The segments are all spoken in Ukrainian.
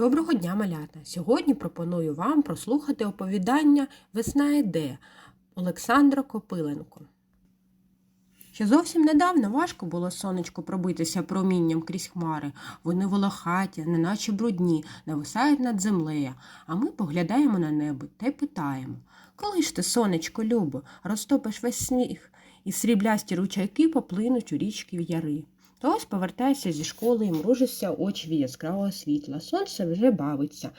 Доброго дня, малята! Сьогодні пропоную вам прослухати оповідання Весна йде Олександра Копиленко. Ще зовсім недавно важко було сонечку пробитися промінням крізь хмари. Вони волохаті, неначе брудні, нависають над землею, а ми поглядаємо на небо та й питаємо Коли ж ти, сонечко, любо, розтопиш весь сніг, і сріблясті ручайки поплинуть у річки в яри. То ось повертаєшся зі школи і мружишся очі від яскравого світла. Сонце вже бавиться.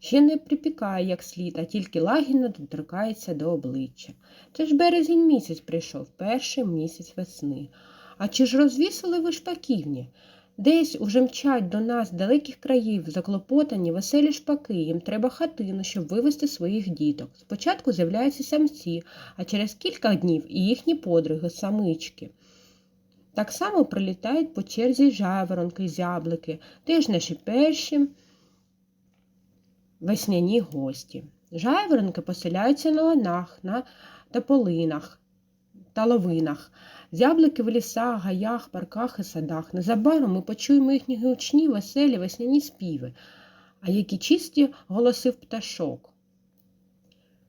Ще не припікає, як слід, а тільки лагідно доторкається до обличчя. Це ж березень місяць прийшов, перший місяць весни. А чи ж розвісили ви шпаківні? Десь уже мчать до нас далеких країв, заклопотані, веселі шпаки. Їм треба хатину, щоб вивести своїх діток. Спочатку з'являються самці, а через кілька днів і їхні подруги, самички. Так само прилітають по черзі жаворонки, зяблики, теж наші перші весняні гості. Жайворонки поселяються на ланах, на тополинах та ловинах, зяблики в лісах, гаях, парках і садах. Незабаром ми почуємо їхні гучні, веселі весняні співи, а які чисті голоси пташок.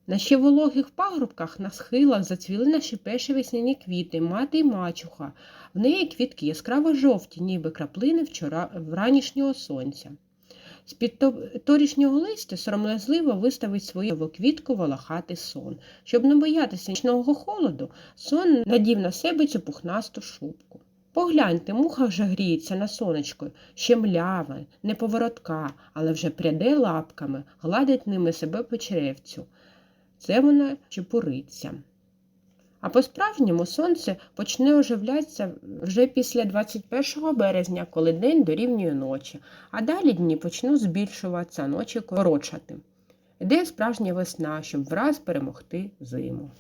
На ще вологих пагорбках на схилах зацвіли наші перші весняні квіти, мати й мачуха. В неї квітки яскраво жовті, ніби краплини вчора вранішнього сонця. З-під торішнього листя сором'язливо виставить свою квітку волохатий сон. Щоб не боятися нічного холоду, сон надів на себе цю пухнасту шубку. Погляньте, муха вже гріється на сонечко, ще млява, неповоротка, але вже пряде лапками, гладить ними себе по черевцю. Це вона чепуриться. А по-справжньому сонце почне оживлятися вже після 21 березня, коли день дорівнює ночі, а далі дні почнуть збільшуватися, ночі корочати. Іде справжня весна, щоб враз перемогти зиму.